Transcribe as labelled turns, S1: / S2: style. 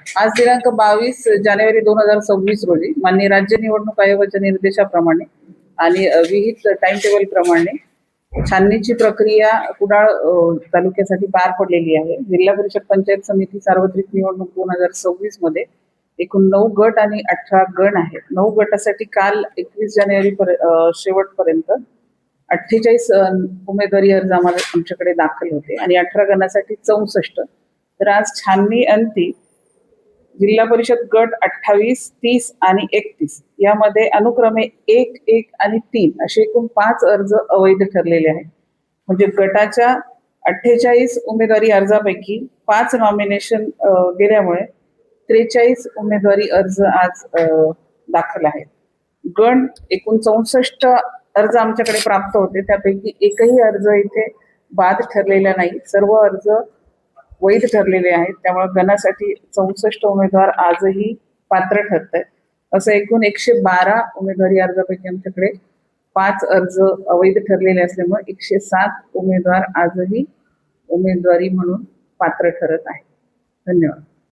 S1: आज दिनांक बावीस जानेवारी दोन हजार सव्वीस रोजी माननीय राज्य निवडणूक आयोगाच्या निर्देशाप्रमाणे आणि विहित टाइम टेबल प्रमाणे छाननीची प्रक्रिया कुडाळ तालुक्यासाठी पार पडलेली आहे. जिल्हा परिषद पंचायत समिती सार्वत्रिक निवडणूक दोन हजार सव्वीसमध्ये एकूण नऊ गट आणि अठरा गण आहेत. नऊ गटासाठी काल एकवीस जानेवारी पर शेवटपर्यंत अठ्ठेचाळीस उमेदवारी अर्ज आम्हाला आमच्याकडे दाखल होते आणि अठरा गणासाठी चौसष्ट. तर आज छाननी अंती जिल्हा परिषद गट अठ्ठावीस तीस आणि एकतीस. यामध्ये अनुक्रमे एक एक आणि तीन असे एकूण पाच अर्ज अवैध ठरलेले आहेत. म्हणजे गटाच्या अठ्ठेचाळीस उमेदवारी अर्जापैकी पाच नॉमिनेशन गेल्यामुळे त्रेचाळीस उमेदवारी अर्ज आज दाखल आहेत. गण एकूण चौसष्ट अर्ज आमच्याकडे प्राप्त होते. त्यापैकी एकही अर्ज इथे बाद ठरलेला नाही. सर्व अर्ज वैध ठरलेले आहेत. त्यामुळे गणासाठी चौसष्ट उमेदवार आजही पात्र ठरत आहेत असं एकूण एकशे बारा उमेदवारी अर्जापैकी आमच्याकडे पाच अर्ज अवैध ठरलेले असल्यामुळे एकशे सात उमेदवार आजही उमेदवारी म्हणून पात्र ठरत आहेत. धन्यवाद.